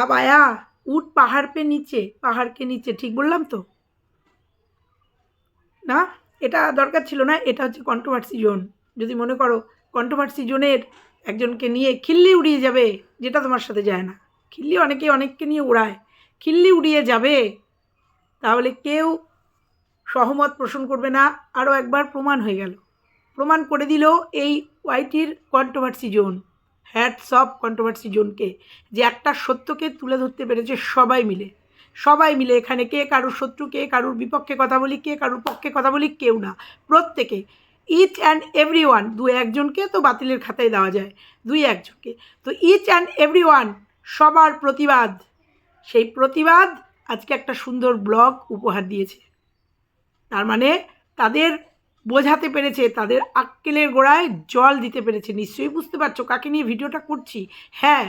আব আয়া, উঠ পাহাড় পে নিচে পাহাড়কে নিচে, ঠিক বললাম তো? না, এটা দরকার ছিল না, এটা হচ্ছে কন্ট্রোভার্সি জোন যদি মনে করো কন্ট্রোভার্সি জোনের একজনকে নিয়ে খিল্লি উড়িয়ে যাবে, যেটা তোমার সাথে যায় না। খিল্লি অনেকে অনেককে নিয়ে উড়ায়। খিল্লি উড়িয়ে যাবে, তাহলে কেউ সহমত পোষণ করবে না। আরও একবার প্রমাণ হয়ে গেল। প্রমাণ করে দিল এই ওয়াইটির controversy zone hats off controversy জোনকে যে একটা সত্যকে তুলে ধরতে পেরেছে সবাই মিলে। সবাই মিলে এখানে কে কারুর শত্রু, কে কারুর বিপক্ষে কথা বলি, কে কারুর পক্ষে কথা বলি, কেউ না। প্রত্যেকে ইচ অ্যান্ড এভরি ওয়ান দু একজনকে তো বাতিলের খাতায় দেওয়া যায়, দুই একজনকে। তো ইচ অ্যান্ড এভরি ওয়ান সবার প্রতিবাদ। সেই প্রতিবাদ আজকে একটা সুন্দর ব্লগ উপহার দিয়েছে। তার মানে তাদের বোঝাতে পেরেছে, তাদের আক্কেলের গোড়ায় জল দিতে পেরেছে। নিশ্চয়ই বুঝতে পারছ কাকে নিয়ে ভিডিওটা করছি? হ্যাঁ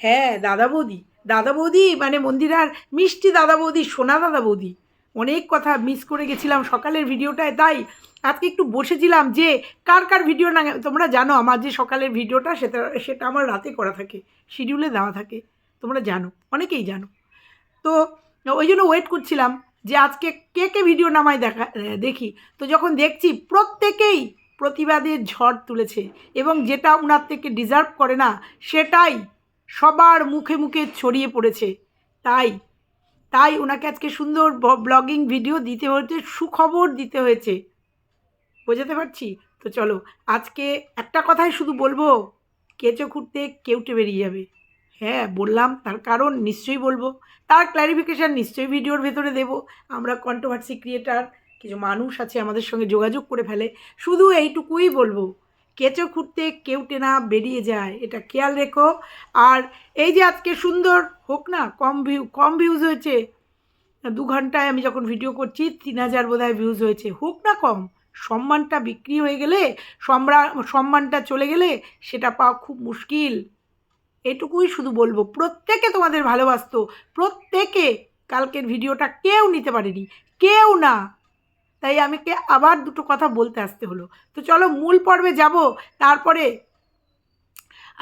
হ্যাঁ দাদা বৌদি। দাদা বৌদি মানে মন্দিরার মিষ্টি দাদা বৌদি, সোনা দাদা বৌদি। অনেক কথা মিস করে গেছিলাম সকালের ভিডিওটায়, তাই আজকে একটু বসেছিলাম যে কার কার ভিডিও না, তোমরা জানো আমার যে সকালের ভিডিওটা, সেটা সেটা আমার রাতে করা থাকে শিডিউলে দেওয়া থাকে। তোমরা জানো, অনেকেই জানো। তো ওই জন্য ওয়েট করছিলাম। যে আজকে কে কে ভিডিও নামায় দেখা দেখি। তো যখন দেখছি প্রত্যেকেই প্রতিবাদের ঝড় তুলেছে এবং যেটা ওনার থেকে ডিজার্ভ করে না, সেটাই সবার মুখে মুখে ছড়িয়ে পড়েছে। তাই তাই ওনাকে আজকে সুন্দর ব্লগিং ভিডিও দিতে হয়েছে, সুখবর দিতে হয়েছে। বোঝাতে পারছি? তো চলো, আজকে একটা কথাই শুধু বলব, কেঁচো খুঁড়তে কেউটে বেরিয়ে যাবে। হ্যাঁ বললাম তার কারণ নিশ্চয়ই বলব। তার ক্ল্যারিফিকেশান নিশ্চয়ই ভিডিওর ভেতরে দেব। আমরা কন্ট্রোভার্সি ক্রিয়েটার কিছু মানুষ আছে আমাদের সঙ্গে যোগাযোগ করে ফেলে। শুধু এইটুকুই বলব, কেঁচো খুঁড়তে কেউটে না বেরিয়ে যায়, এটা খেয়াল রেখো। আর এই যে আজকে সুন্দর হোক না, কম ভিউ কম ভিউজ হয়েছে, দু ঘন্টায় আমি যখন ভিডিও করছি, তিন হাজার বোধহয় ভিউজ হয়েছে। হোক না কম, সম্মানটা বিক্রি হয়ে গেলে, সম্রা, সম্মানটা চলে গেলে সেটা পাওয়া খুব মুশকিল। এটুকুই শুধু বলব, প্রত্যেকে তোমাদের ভালোবাসতো, প্রত্যেকে কালকের ভিডিওটা কেউ নিতে পারেনি, কেউ না। তাই আমাকে আবার দুটো কথা বলতে আসতে হলো। তো চলো মূল পর্বে যাব, তারপরে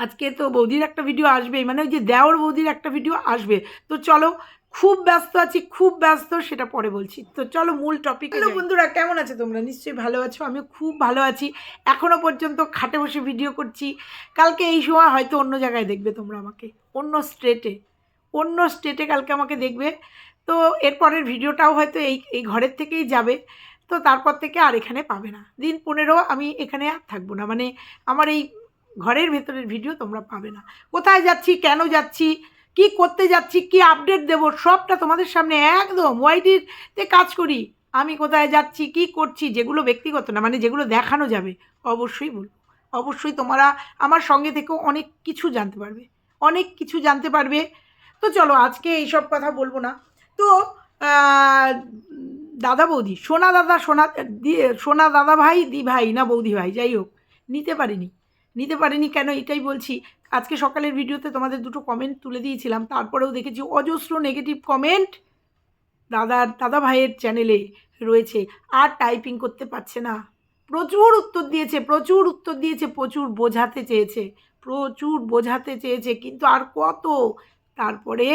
আজকে তো বৌদির একটা ভিডিও আসবে মানে ওই যে দেওর বৌদির একটা ভিডিও আসবে। তো চলো খুব ব্যস্ত আছি খুব ব্যস্ত সেটা পরে বলছি। তো চলো মূল টপিক হ্যালো বন্ধুরা কেমন আছে তোমরা? নিশ্চয়ই ভালো আছো আমি খুব ভালো আছি। এখনও পর্যন্ত খাটে বসে ভিডিও করছি। কালকে এই সময় হয়তো অন্য জায়গায় দেখবে তোমরা আমাকে অন্য স্টেটে অন্য স্টেটে কালকে আমাকে দেখবে। তো এরপরের ভিডিওটাও হয়তো এই এই ঘরের থেকেই যাবে। তো তারপর থেকে আর এখানে পাবে না। দিন পনেরো আমি এখানে আর থাকব না। মানে আমার এই ঘরের ভেতরের ভিডিও তোমরা পাবে না। কোথায় যাচ্ছি কেন যাচ্ছি কি করতে যাচ্ছি, কি আপডেট দেবো, সবটা তোমাদের সামনে একদম ওয়াইটিতে কাজ করি। আমি কোথায় যাচ্ছি, কি করছি, যেগুলো ব্যক্তিগত না মানে যেগুলো দেখানো যাবে, অবশ্যই বলব। অবশ্যই তোমরা আমার সঙ্গে থেকেও অনেক কিছু জানতে পারবে, অনেক কিছু জানতে পারবে। তো চলো, আজকে এইসব কথা বলব না। তো দাদা বৌদি, সোনা দাদা, সোনা সোনা দাদা ভাই, দি ভাই, না বৌদি ভাই, যাই হোক, নিতে পারিনি। নিতে পারেনি কেন এটাই বলছি। আজকে সকালের ভিডিওতে তোমাদের দুটো কমেন্ট তুলে দিয়েছিলাম, তারপরেও দেখেছি অজস্র নেগেটিভ কমেন্ট দাদার, দাদা ভাইয়ের চ্যানেলে রয়েছে, আর টাইপিং করতে পারছে না। প্রচুর উত্তর দিয়েছে, প্রচুর উত্তর দিয়েছে, প্রচুর বোঝাতে চেয়েছে, প্রচুর বোঝাতে চেয়েছে, কিন্তু আর কত? তারপরে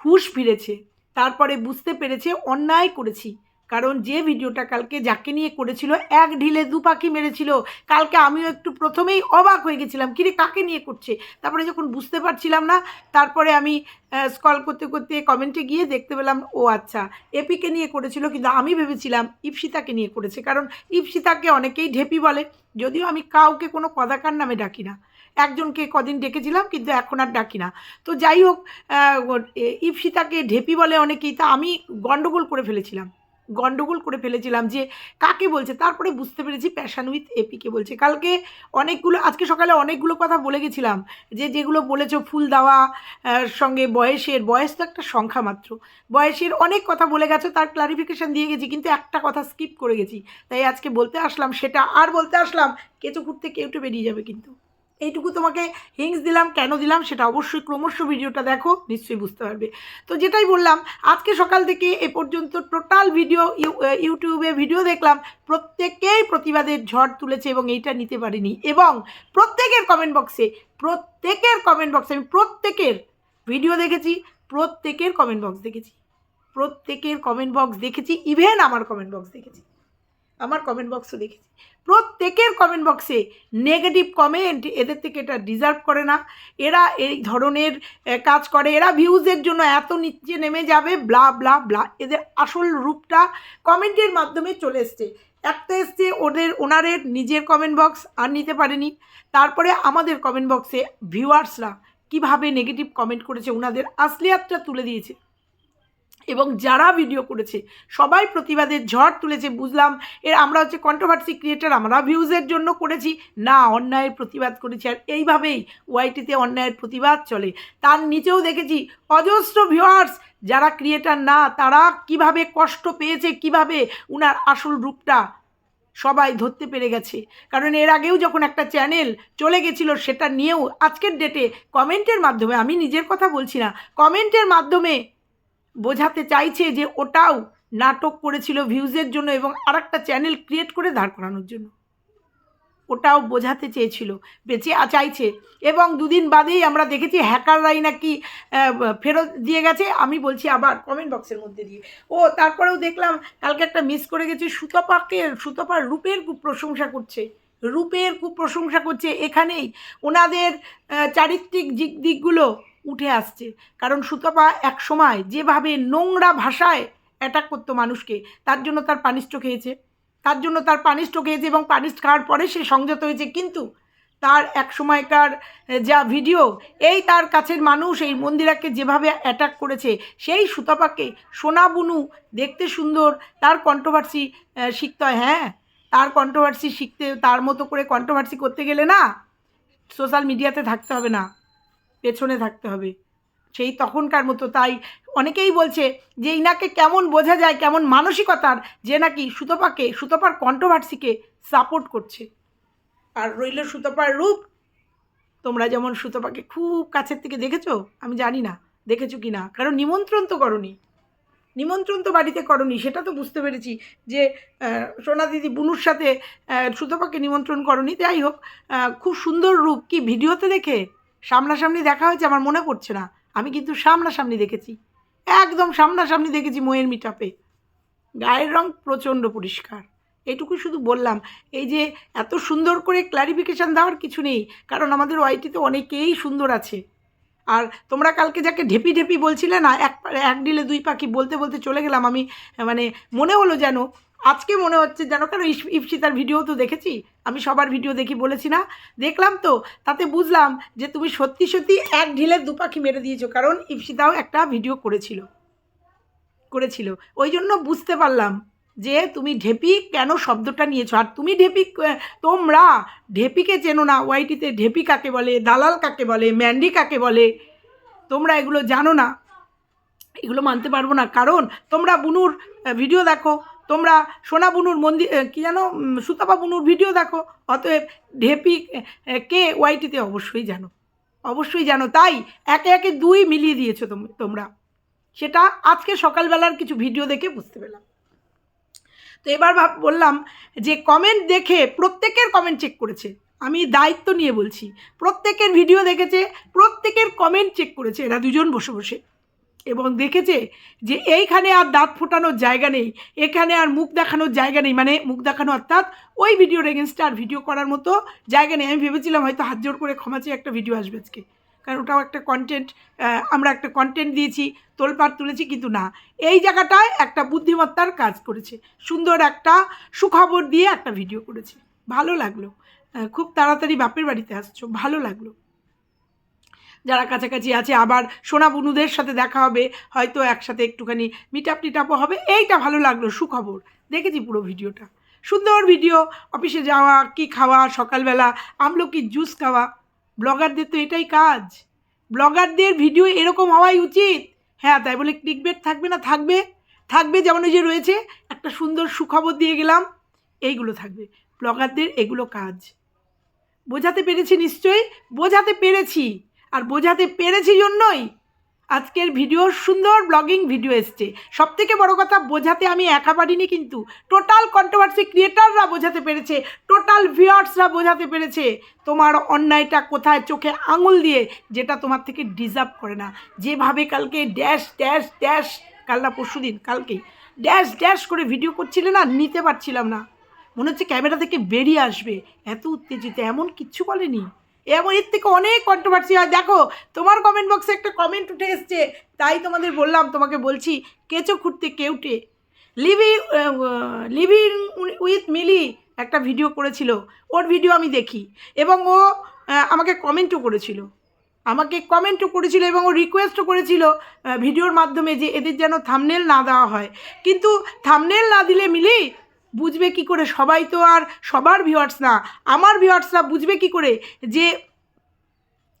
হুশ ফিরেছে, তারপরে বুঝতে পেরেছে, অন্যায় করেছি। কারণ যে ভিডিওটা কালকে যাকে নিয়ে করেছিল, এক ঢিলে দু পাখি মেরেছিল। কালকে আমিও একটু প্রথমেই অবাক হয়ে গেছিলাম, কিরে, কাকে নিয়ে করছে? তারপরে যখন বুঝতে পারছিলাম না, তারপরে আমি স্কল করতে করতে কমেন্টে গিয়ে দেখতে পেলাম, ও আচ্ছা এপিকে নিয়ে করেছিল। কিন্তু আমি ভেবেছিলাম ইপসিতাকে নিয়ে করেছে, কারণ ইপসিতাকে অনেকেই ঢেপি বলে। যদিও আমি কাউকে কোনো কদাকার নামে ডাকি না। একজনকে কদিন ডেকেছিলাম, কিন্তু এখন আর ডাকি না। তো যাই হোক ইপসিতাকে ঢেপি বলে অনেকেই, তা আমি গণ্ডগোল করে ফেলেছিলাম। গন্ডগোল করে ফেলেছিলাম যে কাকে বলছে? তারপরে বুঝতে পেরেছি প্যাশান উইথ এপিকে বলছে। কালকে অনেকগুলো, আজকে সকালে অনেকগুলো কথা বলে গেছিলাম যে, যেগুলো বলেছ ফুল দেওয়া সঙ্গে বয়সের, বয়স তো একটা সংখ্যা মাত্র। বয়সের অনেক কথা বলে গেছো, তার ক্লারিফিকেশান দিয়ে গেছি, কিন্তু একটা কথা স্কিপ করে গেছি। তাই আজকে বলতে আসলাম, সেটা আর বলতে আসলাম, কেঁচো ঘুরতে কেউটে বেরিয়ে যাবে কিন্তু। এইটুকু তোমাকে হিংস দিলাম, কেন দিলাম সেটা অবশ্যই ক্রমশ ভিডিওটা দেখো, নিশ্চয়ই বুঝতে পারবে। তো যেটাই বললাম, আজকে সকাল থেকে এ পর্যন্ত টোটাল ভিডিও ইউটিউবে ভিডিও দেখলাম, প্রত্যেকেই প্রতিবাদের ঝড় তুলেছে এবং এইটা নিতে পারিনি। এবং প্রত্যেকের কমেন্ট বক্সে প্রত্যেকের কমেন্ট বক্সে আমি প্রত্যেকের ভিডিও দেখেছি, প্রত্যেকের কমেন্ট বক্স দেখেছি, প্রত্যেকের কমেন্ট বক্স দেখেছি ইভেন আমার কমেন্ট বক্স দেখেছি। আমার কমেন্ট বক্সও দেখেছি। প্রত্যেকের কমেন্ট বক্সে নেগেটিভ কমেন্ট এদের থেকে এটা ডিজার্ভ করে না। এরা এই ধরনের কাজ করে। এরা ভিউজের জন্য এত নিচে নেমে যাবে ব্লা ব্লা ব্লা এদের আসল রূপটা কমেন্টের মাধ্যমে চলে এসছে। একটা এসছে ওদের, ওনারের নিজের কমেন্ট বক্স আর নিতে পারেনি। তারপরে আমাদের কমেন্ট বক্সে ভিউয়ার্সরা কীভাবে নেগেটিভ কমেন্ট করেছে, ওনাদের আসলিয়াতটা তুলে দিয়েছে। এবং যারা ভিডিও করেছে, সবাই প্রতিবাদের ঝড় তুলেছে, বুঝলাম। এর আমরা হচ্ছে কন্ট্রোভার্সি ক্রিয়েটার আমরা ভিউজের জন্য করেছি। না, অন্যায়ের প্রতিবাদ করেছি। আর এইভাবেই ওয়াইটিতে অন্যায়ের প্রতিবাদ চলে। তার নিচেও দেখেছি, অজস্র ভিউয়ার্স যারা ক্রিয়েটার না, তারা কীভাবে কষ্ট পেয়েছে, কীভাবে উনার আসল রূপটা সবাই ধরতে পেরে গেছে। কারণ এর আগেও যখন একটা চ্যানেল চলে গেছিল, সেটা নিয়েও আজকের ডেটে কমেন্টের মাধ্যমে, আমি নিজের কথা বলছি না কমেন্টের মাধ্যমে বোঝাতে চাইছে যে ওটাও নাটক করেছিল ভিউজের জন্য এবং আরেকটা চ্যানেল ক্রিয়েট করে দাঁড় করানোর জন্য। ওটাও বোঝাতে চেয়েছিল, বেঁচে চাইছে। এবং দুদিন বাদেই আমরা দেখেছি হ্যাকাররাই নাকি ফেরত দিয়ে গেছে। আমি বলছি আবার কমেন্ট বক্সের মধ্যে দিয়ে। ও, তারপরেও দেখলাম কালকে একটা মিস করে গেছি, সুতপাকে, সুতপার রূপের খুব প্রশংসা করছে। রূপের খুব প্রশংসা করছে এখানেই। ওনাদের চারিত্রিক দিক দিকগুলো উঠে আসছে। কারণ সুতপা এক সময় যেভাবে নোংরা ভাষায় অ্যাটাক করতো মানুষকে, তার জন্য তার পানিষ্ঠ খেয়েছে। তার জন্য তার পানিষ্ঠ খেয়েছে এবং পানিশ খাওয়ার পরে সে সংযত হয়েছে। কিন্তু তার এক সময়কার যা ভিডিও এই তার কাছের মানুষ, এই মন্দিরাকে যেভাবে অ্যাটাক করেছে, সেই সুতপাকে সোনা বুনু দেখতে সুন্দর, তার কন্ট্রোভার্সি শিখতে হয়। হ্যাঁ তার কন্ট্রোভার্সি শিখতে, তার মতো করে কন্ট্রোভার্সি করতে গেলে না সোশ্যাল মিডিয়াতে থাকতে হবে না। পেছনে থাকতে হবে। সেই তখনকার মতো তাই অনেকেই বলছে যে ইনাকে কেমন বোঝা যায়, কেমন মানসিকতার যে নাকি সুতপাকে, সুতপার কন্ট্রোভার্সিকে সাপোর্ট করছে। আর রইল সুতপার রূপ। তোমরা যেমন সুতপাকে খুব কাছের থেকে দেখেছ? আমি জানি না, দেখেছ কি না কারণ নিমন্ত্রণ তো করনি। নিমন্ত্রণ তো বাড়িতে করনি, সেটা তো বুঝতে পেরেছি যে সোনা দিদি বুনুর সাথে সুতপাকে নিমন্ত্রণ করনি। যাই হোক খুব সুন্দর রূপ। কি, ভিডিওতে দেখে? সামনাসামনি দেখা হয়েছে, আমার মনে পড়ছে না। আমি কিন্তু সামনাসামনি দেখেছি। একদম সামনাসামনি দেখেছি ময়ের মিটাপে গায়ের রং প্রচণ্ড পরিষ্কার। এইটুকু শুধু বললাম, এই যে এত সুন্দর করে ক্লারিফিকেশান দেওয়ার কিছু নেই, কারণ আমাদের ওয়াইটিতে অনেকেই সুন্দর আছে। আর তোমরা কালকে যাকে ঢেপি ঢেপি বলছিলে না, এক এক ডিলে দুই পাখি বলতে বলতে চলে গেলাম, আমি মানে মনে হলো যেন আজকে মনে হচ্ছে যেন ইস- ইপসিতার ভিডিও তো দেখেছি। আমি সবার ভিডিও দেখি বলেছি না। দেখলাম তো, তাতে বুঝলাম যে তুমি সত্যি সত্যি এক ঢিলে দু পাখি মেরে দিয়েছ, কারণ ইপসিতাও একটা ভিডিও করেছিল। করেছিল। ওই জন্য বুঝতে পারলাম যে তুমি ঢেপি কেন শব্দটা নিয়েছো। আর তুমি ঢেপি তোমরা ঢেপিকে চেনো না। ওয়াইটিতে ঢেপি কাকে বলে, দালাল কাকে বলে, ম্যান্ডি কাকে বলে, তোমরা এগুলো জানো না। এগুলো মানতে পারব না। কারণ তোমরা বুনুর ভিডিও দেখো। তোমরা সোনা বুনুর মন্দির কি জানো সুতাপা বুনুর ভিডিও দেখো, অতএব ঢেপি কে ওয়াইটিতে অবশ্যই জানো অবশ্যই জানো। তাই একে একে দুই মিলিয়ে দিয়েছ তোম- তোমরা। সেটা আজকে সকালবেলার কিছু ভিডিও দেখে বুঝতে পেলাম। তো এবার ভাব, বললাম যে কমেন্ট দেখে প্রত্যেকের কমেন্ট চেক করেছে। আমি দায়িত্ব নিয়ে বলছি, প্রত্যেকের ভিডিও দেখেছে, প্রত্যেকের কমেন্ট চেক করেছে, এরা দুজন বসে বসে। এবং দেখেছে যে এইখানে আর দাঁত ফোটানোর জায়গা নেই, এখানে আর মুখ দেখানোর জায়গা নেই। মানে মুখ দেখানো অর্থাৎ ওই ভিডিওর এগেনস্টে আর ভিডিও করার মতো জায়গা নেই। আমি ভেবেছিলাম হয়তো হাত জোর করে ক্ষমা চেয়ে একটা ভিডিও আসবে আজকে। কারণ ওটাও একটা কন্টেন্ট আমরা একটা কন্টেন্ট দিয়েছি, তোলপাড় তুলেছি কিন্তু না। এই জায়গাটায় একটা বুদ্ধিমত্তার কাজ করেছে। সুন্দর একটা সুখবর দিয়ে একটা ভিডিও করেছে। ভালো লাগল। খুব তাড়াতাড়ি বাপের বাড়িতে আসছো। ভালো লাগল। যারা কাছাকাছি আছে, আবার সোনা বুনুদের সাথে দেখা হবে, হয়তো একসাথে একটুখানি মিট মিটাপ টিটাপও হবে। এইটা ভালো লাগল, সুখবর। দেখেছি পুরো ভিডিওটা। সুন্দর ভিডিও, অফিসে যাওয়া, কি খাওয়া, সকালবেলা আমলকির জুস খাওয়া। ব্লগারদের তো এটাই কাজ। ব্লগারদের ভিডিও এরকম হওয়াই উচিত। হ্যাঁ তাই বলে ক্লিকবেট থাকবে না? থাকবে। থাকবে যেমন ওই যে রয়েছে, একটা সুন্দর সুখবর দিয়ে গেলাম, এইগুলো থাকবে। ব্লগারদের এগুলো কাজ। বোঝাতে পেরেছি নিশ্চয়ই? বোঝাতে পেরেছি। আর বোঝাতে পেরেছি জন্যই। আজকের ভিডিও সুন্দর ব্লগিং ভিডিও এসছে। সব থেকে বড় কথা, বোঝাতে আমি একা পারিনি কিন্তু। টোটাল কন্ট্রোভার্সি ক্রিয়েটাররা বোঝাতে পেরেছে টোটাল ভিউয়ার্সরা বোঝাতে পেরেছে। তোমার অন্যায়টা কোথায় চোখে আঙুল দিয়ে যেটা তোমার থেকে ডিজার্ভ করে না। যেভাবে কালকে ড্যাশ ড্যাশ ড্যাশ কাল না পরশু দিন, কালকেই ড্যাশ ড্যাশ করে ভিডিও করছিলে না, নিতে পারছিলাম না। মনে হচ্ছে ক্যামেরা থেকে বেরিয়ে আসবে। এত উত্তেজিত, এমন কিচ্ছু বলেনি। এমন, এর থেকে অনেক কন্ট্রোভার্সি হয়। দেখো, তোমার কমেন্ট বক্সে একটা কমেন্ট উঠে এসছে, তাই তোমাদের বললাম, তোমাকে বলছি, কেঁচো খুঁড়তে কেউটে। লিভিং লিভিং উইথ মিলি একটা ভিডিও করেছিল, ওর ভিডিও আমি দেখি, এবং ও আমাকে কমেন্টও করেছিল। আমাকে কমেন্টও করেছিল এবং ও রিকোয়েস্টও করেছিল ভিডিওর মাধ্যমে যে এদের যেন থামনেল না দেওয়া হয়। কিন্তু থামনেল না দিলে মিলি বুঝবে কি করে? সবাই তো আর সবার ভিউয়ার্স না। আমার ভিউয়ার্সরা বুঝবে কি করে যে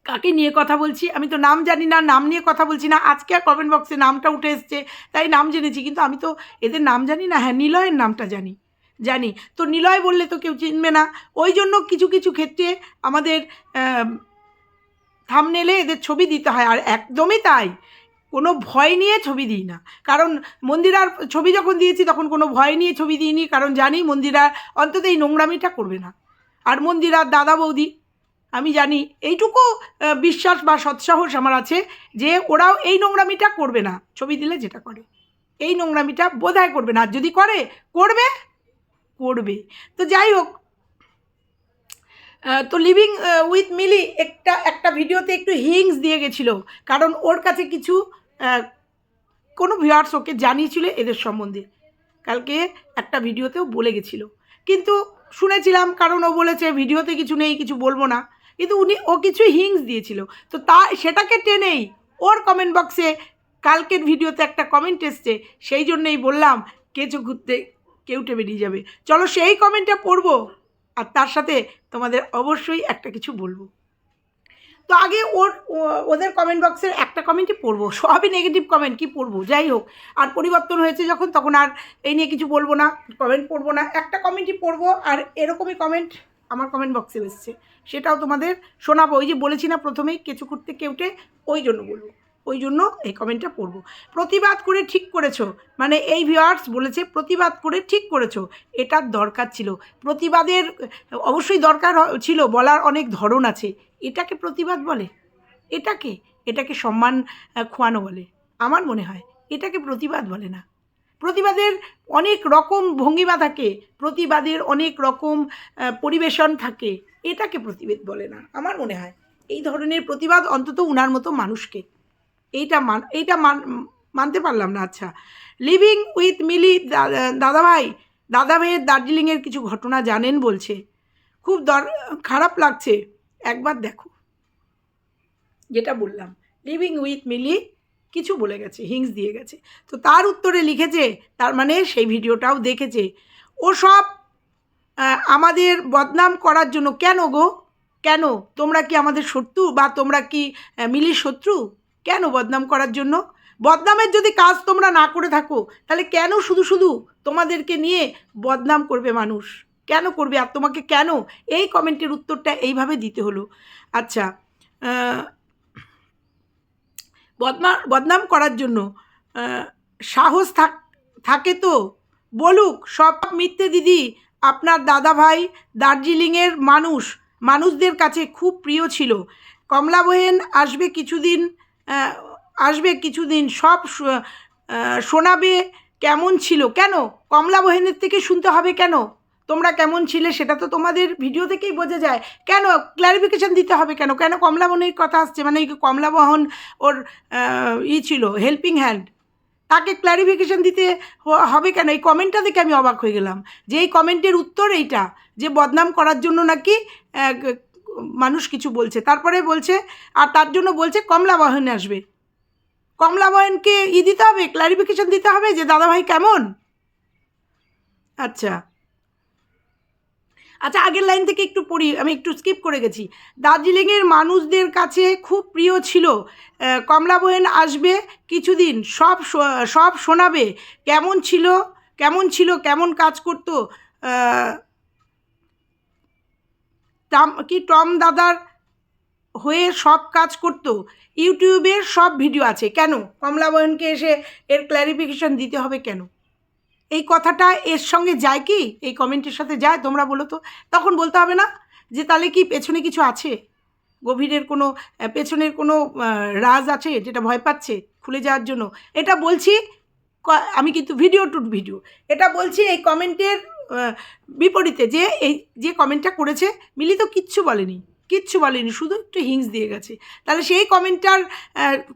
কাকে নিয়ে কথা বলছি? আমি তো নাম জানি না, নাম নিয়ে কথা বলছি না। আজকে আর কমেন্ট বক্সে নামটা উঠে এসছে, তাই নাম জেনেছি। কিন্তু আমি তো এদের নাম জানি না? হ্যাঁ নিলয়ের নামটা জানি জানি। তো নিলয় বললে তো কেউ চিনবে না। ওই জন্য কিছু কিছু ক্ষেত্রে আমাদের থামনেলে এদের ছবি দিতে হয়, আর একদমই তাই। কোনো ভয় নিয়ে ছবি দিই না। কারণ মন্দিরার ছবি যখন দিয়েছি তখন কোনো ভয় নিয়ে ছবি দিইনি, কারণ জানি মন্দিরা অন্তত এই নোংরামিটা করবে না। আর মন্দিরার দাদা বৌদি, আমি জানি এইটুকু বিশ্বাস বা সৎসাহস আমার আছে যে ওরাও এই নোংরামিটা করবে না, ছবি দিলে যেটা করে। এই নোংরামিটা বোধহয় করবে না, আর যদি করে, করবে? করবে। তো যাই হোক তো লিভিং উইথ মিলি একটা একটা ভিডিওতে একটু হিংস দিয়ে গেছিল, কারণ ওর কাছে কিছু কোনো ভিউয়ার্স ওকে জানিয়েছিল এদের সম্বন্ধে। কালকে একটা ভিডিওতেও বলে গেছিল। কিন্তু শুনেছিলাম, কারণ ও বলেছে, ভিডিওতে কিছু নেই, কিছু বলব না। কিন্তু উনি, ও কিছু হিংস দিয়েছিল। তো তা, সেটাকে টেনেই ওর কমেন্ট বক্সে কালকের ভিডিওতে একটা কমেন্ট এসছে। সেই জন্যই বললাম কেঁচো ঘুরতে, কেউ কেউটে বেরিয়ে যাবে। চলো সেই কমেন্টটা পড়ব। আর তার সাথে তোমাদের অবশ্যই একটা কিছু বলব। তো আগে ওর ওদের কমেন্ট বক্সের একটা কমেন্টই পড়ব, সবই নেগেটিভ কমেন্ট কি পড়ব? যাই হোক, আর পরিবর্তন হয়েছে যখন, তখন আর এই নিয়ে কিছু বলব না কমেন্ট পড়ব না, একটা কমেন্টই পড়ব, আর এরকমই কমেন্ট আমার কমেন্ট বক্সে এসছে। সেটাও তোমাদের শোনাবো, ওই যে বলেছি না প্রথমেই কেঁচু করতে কেউটে, ওই জন্য বলব। ওই জন্য এই কমেন্টটা পড়ব। প্রতিবাদ করে ঠিক করেছ। মানে এই ভিউয়ার্স বলেছে, প্রতিবাদ করে ঠিক করেছ। এটার দরকার ছিল। প্রতিবাদের, অবশ্যই দরকার ছিল, বলার অনেক ধরন আছে। এটাকে প্রতিবাদ বলে? এটাকে? এটাকে সম্মান খোয়ানো বলে? আমার মনে হয়, এটাকে প্রতিবাদ বলে না। প্রতিবাদের অনেক রকম ভঙ্গিমা থাকে। প্রতিবাদের অনেক রকম পরিবেশন থাকে। এটাকে প্রতিবাদ বলে না। আমার মনে হয়, এই ধরনের প্রতিবাদ অন্তত উনার মতো মানুষকে। এইটা মান এইটা মান, মানতে পারলাম না আচ্ছা। লিভিং উইথ মিলি দাদাভাই, দাদাভাইয়ের দার্জিলিংয়ের কিছু ঘটনা জানেন বলছে। খুব দর, খারাপ লাগছে। একবার দেখো। যেটা বললাম লিভিং উইথ মিলি কিছু বলে গেছে হিংস দিয়ে গেছে। তো তার উত্তরে লিখেছে, তার মানে সেই ভিডিওটাও দেখেছে, ও সব আমাদের বদনাম করার জন্য কেন গো? কেন? তোমরা কি আমাদের শত্রু বা তোমরা কি মিলির শত্রু? কেন বদনাম করার জন্য? বদনামের যদি কাজ তোমরা না করে থাকো, তাহলে কেন শুধু শুধু তোমাদেরকে নিয়ে বদনাম করবে মানুষ? কেন করবে আর তোমাকে কেন? এই কমেন্টের উত্তরটা এইভাবে দিতে হলো। আচ্ছা বদমা বদনাম করার জন্য সাহস থাক, থাকে তো? বলুক, সব মিথ্যে দিদি, আপনার দাদা ভাই দার্জিলিংয়ের মানুষ, মানুষদের কাছে খুব প্রিয় ছিল। কমলা বহেন আসবে কিছুদিন আসবে কিছুদিন, সব শোনাবে কেমন ছিল, কেন? কমলা বহেনের থেকে শুনতে হবে কেন? তোমরা কেমন ছিলে সেটা তো তোমাদের ভিডিও থেকেই বোঝা যায়। কেন ক্ল্যারিফিকেশন দিতে হবে কেন? কেন কমলা বহনের কথা আসছে? মানে কমলা বহন ওর ই ছিল হেল্পিং হ্যান্ড তাকে ক্ল্যারিফিকেশন দিতে হবে কেন? এই কমেন্টটা দেখে আমি অবাক হয়ে গেলাম। যে এই কমেন্টের উত্তর এইটা, যে বদনাম করার জন্য নাকি মানুষ কিছু বলছে। তারপরে বলছে, আর তার জন্য বলছে, কমলা বহন আসবে। কমলা বহনকে ই দিতে হবে ক্ল্যারিফিকেশন দিতে হবে যে, দাদাভাই কেমন? আচ্ছা। আচ্ছা আগের লাইন থেকে একটু পড়ি, আমি একটু স্কিপ করে গেছি। দার্জিলিংয়ের মানুষদের কাছে খুব প্রিয় ছিল কমলা বহেন আসবে কিছুদিন, সব সব শোনাবে, কেমন ছিল কেমন ছিল, কেমন কাজ করতো কি টম দাদার হয়ে সব কাজ করতো? ইউটিউবে সব ভিডিও আছে। কেন? কমলা বয়নকে এসে এর ক্ল্যারিফিকেশন দিতে হবে কেন? এই কথাটা এর সঙ্গে যায় কি? এই কমেন্টের সাথে যায়, তোমরা বলো তো। তখন বলতে হবে না যে তাহলে কি পেছনে কিছু আছে? গভীরের কোনো পেছনের কোনো রাজ আছে যেটা ভয় পাচ্ছে খুলে যাওয়ার জন্য? এটা বলছি আমি কিন্তু ভিডিও টু ভিডিও এটা বলছি এই কমেন্টের বিপরীতে যে এই যে কমেন্টটা করেছে, মিলি তো কিচ্ছু বলেনি কিচ্ছু বলেনি, শুধু একটু হিংস দিয়ে গেছে। তাহলে সেই কমেন্টটার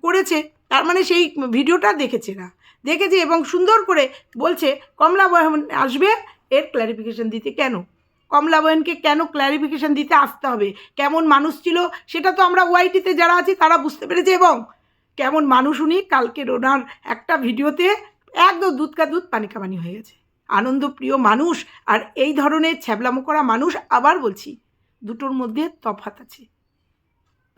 করেছে, তার মানে সেই ভিডিওটা দেখেছে না। দেখেছে এবং সুন্দর করে বলছে, কমলা বয়ন আসবে, এর ক্ল্যারিফিকেশন দিতে কেন? কমলা বয়নকে কেন ক্ল্যারিফিকেশন দিতে আসতে হবে? কেমন মানুষ ছিল? সেটা তো আমরা ওয়াইটিতে যারা আছি, তারা বুঝতে পেরেছে এবং কেমন মানুষ উনি, কালকের ওনার একটা ভিডিওতে একদম দুধ কা দুধ হয়ে গেছে। আনন্দপ্রিয় মানুষ আর এই ধরনের ছ্যাবলামো করা মানুষ আবার বলছি, দুটোর মধ্যে তফাত আছে।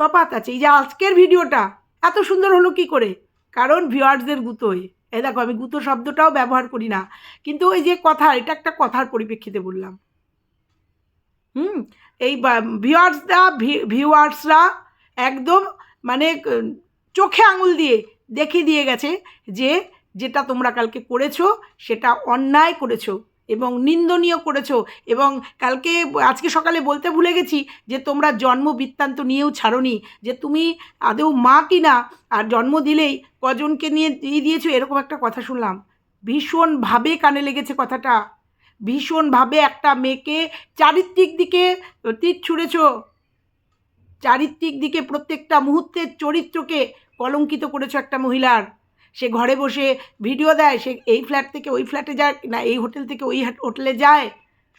তফাত আছে, এই যে আজকের ভিডিওটা, এত সুন্দর হলো কি করে? কারণ ভিউয়ার্সদের গুতোয়। এ দেখো, আমি গুতো শব্দটাও ব্যবহার করি না, কিন্তু ওই যে কথা, এটা একটা কথার পরিপ্রেক্ষিতে বললাম। হুম, এই ভিউয়ার্সরা ভিউয়ার্সরা একদম মানে চোখে আঙুল দিয়ে দেখিয়ে দিয়ে গেছে যে যেটা তোমরা কালকে করেছ, সেটা অন্যায় করেছ এবং নিন্দনীয় করেছ এবং কালকে, আজকে সকালে বলতে ভুলে গেছি যে তোমরা জন্ম বৃত্তান্ত নিয়েও ছাড়নি, যে তুমি আদৌ মা কি না আর জন্ম দিলেই কজনকে নিয়ে দিয়ে দিয়েছ, এরকম একটা কথা শুনলাম। ভীষণভাবে কানে লেগেছে কথাটা। ভীষণভাবে একটা মেয়েকে চারিত্রিক দিকে তীর ছুঁড়েছ। চারিত্রিক দিকে প্রত্যেকটা মুহূর্তের চরিত্রকে কলঙ্কিত করেছ একটা মহিলার। সে ঘরে বসে ভিডিও দেয়, সে এই ফ্ল্যাট থেকে ওই ফ্ল্যাটে যায় না, এই হোটেল থেকে ওই হোটেলে যায়।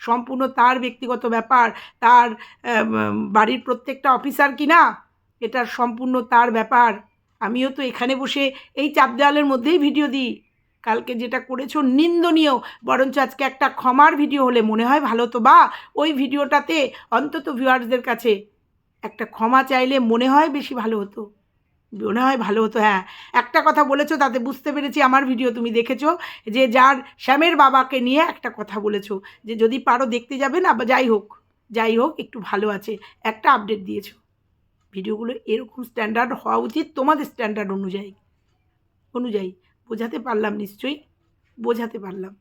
সম্পূর্ণ তার ব্যক্তিগত ব্যাপার, তার বাড়ির প্রত্যেকটা অফিসার কি না, এটা সম্পূর্ণ তার ব্যাপার। আমিও তো এখানে বসে এই চাপ দেওয়ালের মধ্যেই ভিডিও দিই। কালকে যেটা করেছ নিন্দনীয়, বরঞ্চ আজকে একটা ক্ষমার ভিডিও হলে মনে হয় ভালো তো বা, ওই ভিডিওটাতে অন্তত ভিউয়ার্সদের কাছে একটা ক্ষমা চাইলে মনে হয় বেশি ভালো হতো। মনে হয় ভালো হতো হ্যাঁ। একটা কথা বলেছ, তাতে বুঝতে পেরেছি আমার ভিডিও তুমি দেখেছ, যে যার শ্যামের বাবাকে নিয়ে একটা কথা বলেছ, যে যদি পারো দেখতে যাবে না, বা যাই হোক যাই হোক, একটু ভালো আছে, একটা আপডেট দিয়েছ। ভিডিওগুলো এরকম স্ট্যান্ডার্ড হওয়া উচিত তোমাদের স্ট্যান্ডার্ড অনুযায়ী। অনুযায়ী। বোঝাতে পারলাম নিশ্চয়ই, বোঝাতে পারলাম।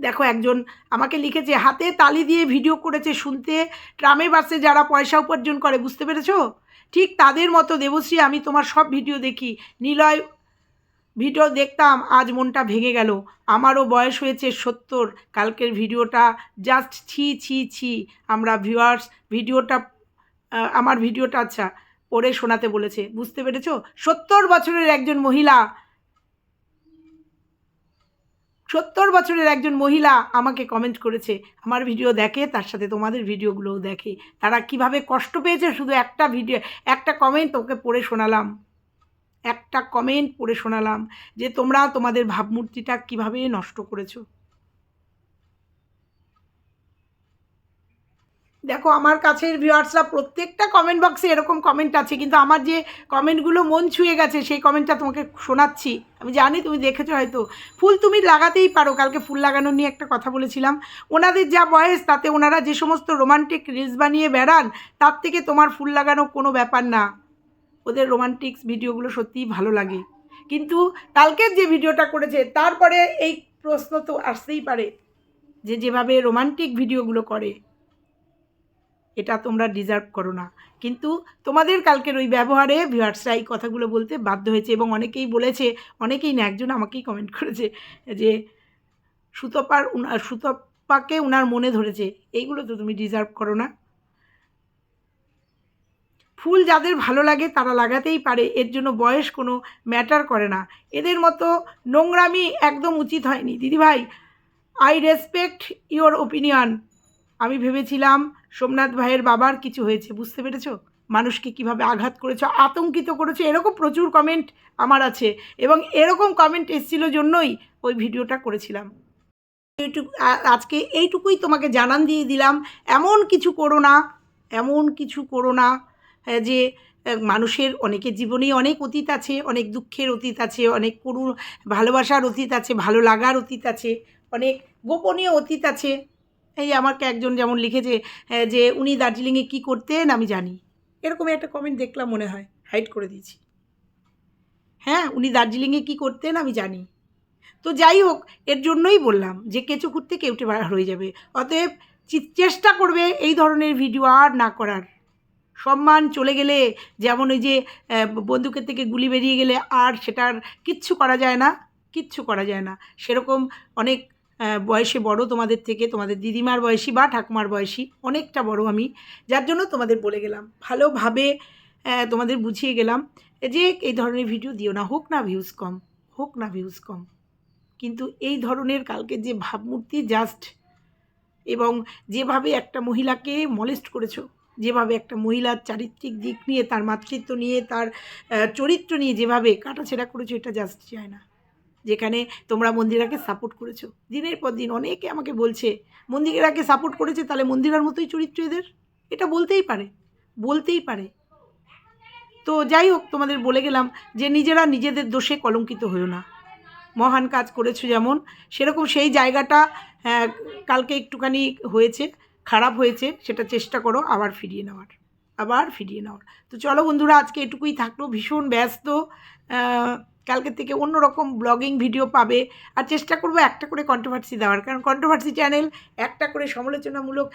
দেখো, একজন আমাকে লিখেছে, হাতে তালি দিয়ে ভিডিও করেছে শুনতে, ট্রামে বাসে যারা পয়সা উপার্জন করে, বুঝতে পেরেছ? ঠিক তাদের মতো দেবশ্রী আমি তোমার সব ভিডিও দেখি। নিলয়, ভিডিও দেখতাম, আজ মনটা ভেঙে গেল। আমারও বয়স হয়েছে সত্তর। কালকের ভিডিওটা জাস্ট ছি ছি ছি। আমরা ভিউয়ার্স ভিডিওটা আমার ভিডিওটা আচ্ছা পড়ে শোনাতে বলেছে। বুঝতে পেরেছ? সত্তর বছরের একজন মহিলা সত্তর বছরের একজন মহিলা আমাকে কমেন্ট করেছে, আমার ভিডিও দেখে, তার সাথে তোমাদের ভিডিওগুলোও দেখে। তারা কীভাবে কষ্ট পেয়েছে? শুধু একটা ভিডিও একটা কমেন্ট ওকে পড়ে শোনালাম। একটা কমেন্ট পড়ে শোনালাম যে তোমরা তোমাদের ভাবমূর্তিটা কীভাবে নষ্ট করেছ? দেখো, আমার কাছের ভিউয়ার্সরা প্রত্যেকটা কমেন্ট বক্সে এরকম কমেন্ট আছে, কিন্তু আমার যে কমেন্টগুলো মন ছুঁয়ে গেছে, সেই কমেন্টটা তোমাকে শোনাচ্ছি। আমি জানি তুমি দেখেছ হয়তো। ফুল তুমি লাগাতেই পারো, কালকে ফুল লাগানো নিয়ে একটা কথা বলেছিলাম। ওনাদের যা বয়স, তাতে ওনারা যে সমস্ত রোমান্টিক রিলস বানিয়ে বেড়ান, তার থেকে তোমার ফুল লাগানো কোনো ব্যাপার না। ওদের রোমান্টিক্স ভিডিওগুলো সত্যিই ভালো লাগে। কিন্তু কালকের যে ভিডিওটা করেছে, তারপরে এই প্রশ্ন তো আসতেই পারে যে যেভাবে রোমান্টিক ভিডিওগুলো করে। এটা তোমরা ডিজার্ভ করো না। কিন্তু তোমাদের কালকের ওই ব্যবহারে ভিউয়ার্সরা এই কথাগুলো বলতে বাধ্য হয়েছে এবং অনেকেই বলেছে, অনেকেই না, একজন আমাকেই কমেন্ট করেছে যে, সুতপার উনার সুতপাকে উনার মনে ধরেছে, এইগুলো তো তুমি ডিজার্ভ করো না। ফুল যাদের ভালো লাগে তারা লাগাতেই পারে, এর জন্য বয়স কোনো ম্যাটার করে না। এদের মতো নোংরামি একদম উচিত হয়নি। দিদিভাই আই রেসপেক্ট ইওর ওপিনিয়ন আমি ভেবেছিলাম সোমনাথ ভাইয়ের বাবার কিছু হয়েছে, বুঝতে পেরেছ? মানুষকে কীভাবে আঘাত করেছ, আতঙ্কিত করেছ, এরকম প্রচুর কমেন্ট আমার আছে এবং এরকম কমেন্ট এসেছিল জন্যই ওই ভিডিওটা করেছিলাম। এইটুকু আজকে এইটুকুই তোমাকে জানান দিয়ে দিলাম। এমন কিছু করো না, এমন কিছু করো না যে মানুষের অনেকের জীবনেই অনেক অতীত আছে, অনেক দুঃখের অতীত আছে, অনেক করুণ ভালোবাসার অতীত আছে, ভালো লাগার অতীত আছে, অনেক গোপনীয় অতীত আছে। এই আমাকে একজন যেমন লিখেছে যে উনি দার্জিলিংয়ে কী করতেন আমি জানি। এরকমই একটা কমেন্ট দেখলাম মনে হয় হাইড করে দিয়েছি। হ্যাঁ উনি দার্জিলিংয়ে কী করতেন আমি জানি। তো যাই হোক, এর জন্যই বললাম যে কেঁচো খুঁড়তে কেউটে হয়ে যাবে। অতএব চেষ্টা করবে এই ধরনের ভিডিও আর না করার। সম্মান চলে গেলে যেমন ওই যে বন্দুকের থেকে গুলি বেরিয়ে গেলে আর সেটার কিচ্ছু করা যায় না, কিচ্ছু করা যায় না। সেরকম অনেক বয়সে বড় তোমাদের থেকে, তোমাদের দিদিমার বয়সী বা ঠাকুমার বয়সী, অনেকটা বড় আমি। যার জন্য তোমাদের বলে গেলাম। ভালোভাবে তোমাদের বুঝিয়ে গেলাম যে এই ধরনের ভিডিও দিও না, হোক না ভিউজ কম, হোক না ভিউজ কম। কিন্তু এই ধরনের কালকে যে ভাবমূর্তি জাস্ট এবং যেভাবে একটা মহিলাকে মলেস্ট করেছ, যেভাবে একটা মহিলার চারিত্রিক দিক নিয়ে, তার মাতৃত্ব নিয়ে, তার চরিত্র নিয়ে যেভাবে কাটাছেড়া করেছ, এটা জাস্ট যায় না। যেখানে তোমরা মন্দিরাকে সাপোর্ট করেছ। দিনের পর দিন অনেকে আমাকে বলছে, মন্দিরাকে সাপোর্ট করেছে, তাহলে মন্দিরার মতোই চরিত্র এদের? এটা বলতেই পারে বলতেই পারে। তো যাই হোক, তোমাদের বলে গেলাম যে নিজেরা নিজেদের দোষে কলঙ্কিত হয়েও না। মহান কাজ করেছ যেমন, সেরকম সেই জায়গাটা কালকে একটুখানি হয়েছে, খারাপ হয়েছে, সেটা চেষ্টা করো আবার ফিরিয়ে নেওয়ার, আবার ফিরিয়ে নেওয়ার। তো চলো বন্ধুরা, আজকে এটুকুই থাকল, ভীষণ ব্যস্ত আহ, কালকের থেকে অন্য রকম ব্লগিং ভিডিও পাবে। আর চেষ্টা করব একটা করে কন্ট্রোভার্সি দেওয়ার। কারণ কন্ট্রোভার্সি চ্যানেল একটা করে সমালোচনামূলক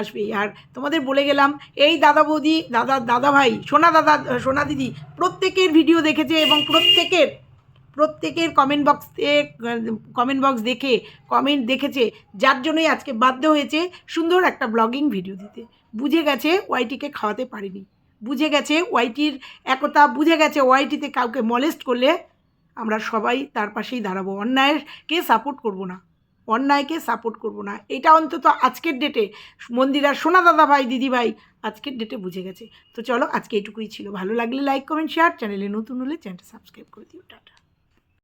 আসবেই আর তোমাদের বলে গেলাম এই দাদা বৌদি দাদা দাদা ভাই সোনা দাদা সোনা দিদি প্রত্যেকের ভিডিও দেখেছে এবং প্রত্যেকের প্রত্যেকের কমেন্ট বক্সে কমেন্ট বক্স দেখে কমেন্ট দেখেছে। যার জন্যই আজকে বাধ্য হয়েছে সুন্দর একটা ব্লগিং ভিডিও দিতে। বুঝে গেছে ওয়াইটিকে খাওয়াতে পারিনি। বুঝে গেছে ওয়াইটির একতা বুঝে গেছে ওয়াইটিতে কাউকে মলেস্ট করলে আমরা সবাই তার পাশেই দাঁড়াবো। অন্যায়কে সাপোর্ট করব না। অন্যায়কে সাপোর্ট করব না। এটা অন্তত আজকের ডেটে মন্দিরা সোনা দাদা ভাই, দিদি ভাই, আজকের ডেটে বুঝে গেছে। তো চলো আজকে এটুকুই ছিল। ভালো লাগলে লাইক কমেন্ট শেয়ার চ্যানেলে নতুন হলে চ্যানেলটা সাবস্ক্রাইব করে দিও। টাটা।